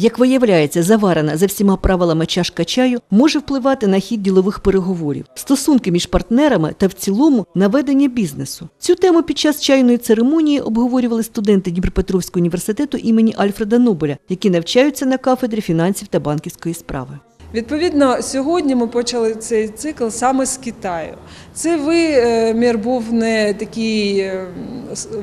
Як виявляється, заварена за всіма правилами чашка чаю може впливати на хід ділових переговорів, стосунки між партнерами та в цілому на ведення бізнесу. Цю тему під час чайної церемонії обговорювали студенти Дніпропетровського університету імені Альфреда Нобеля, які навчаються на кафедрі фінансів та банківської справи. Відповідно, сьогодні ми почали цей цикл саме з Китаю. Цей вимір був не такий е,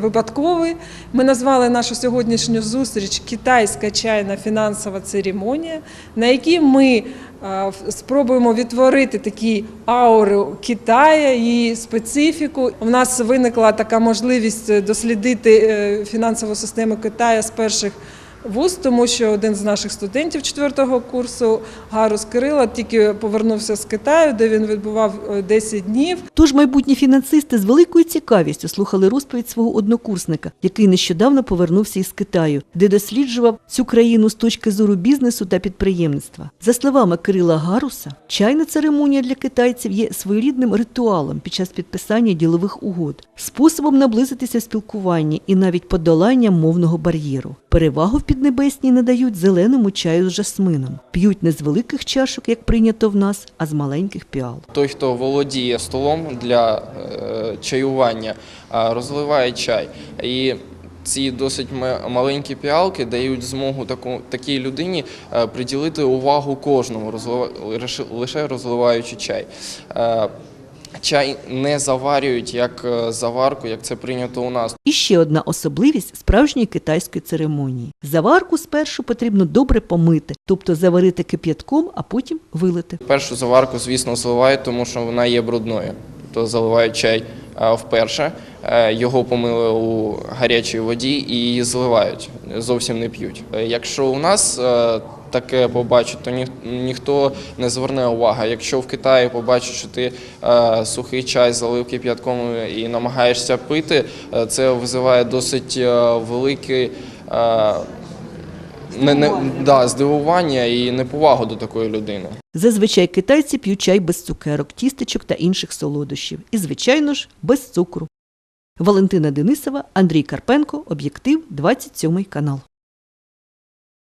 випадковий. Ми назвали нашу сьогоднішню зустріч Китайська чайна фінансова церемонія, на якій ми е, спробуємо відтворити такі ауру Китая, її специфіку. У нас виникла така можливість дослідити е, фінансову систему Китаю з перших вуз, тому що один з наших студентів четвертого курсу Гарус Кирила тільки повернувся з Китаю, де він відбував е, 10 днів. Тож майбутні фінансисти з великою цікавістю слухали розповідь свого однокурсника, який нещодавно повернувся із Китаю, де досліджував цю країну з точки зору бізнесу та підприємництва. За словами Кирила Гаруса, чайна церемонія для китайців є своєрідним ритуалом під час підписання ділових угод, способом наблизитися в спілкуванні і навіть подолання мовного бар'єру. Перевагу в Піднебесній надають зеленому чаю з жасмином. П'ють не з великих чашок, як прийнято в нас, а з маленьких піал. Той, хто володіє столом для е, чаювання, розливає чай. І ці досить ма- маленькі піалки дають змогу таку, такій людині е, приділити увагу кожному, лише розливаючи чай. Чай не заварюють як е, заварку, як це прийнято у нас. І ще одна особливість справжньої китайської церемонії. Заварку спершу потрібно добре помити, тобто заварити кип'ятком, а потім вилити. Першу заварку, звісно, зливають, тому що вона є брудною. Тобто заливають чай е, вперше, е, його помили у гарячій воді і її зливають, зовсім не п'ють. Якщо у нас таке побачать, то ніх, ніхто не зверне увагу. Якщо в Китаї побачать, що ти е, сухий чай залив кип'ятком і намагаєшся пити, е, це визиває досить е, великий. е, не, не, да, здивування і неповагу до такої людини. Зазвичай китайці п'ють чай без цукерок, тістечок та інших солодощів. І, звичайно ж, без цукру. Валентина Денисова, Андрій Карпенко, Об'єктив, 27 канал.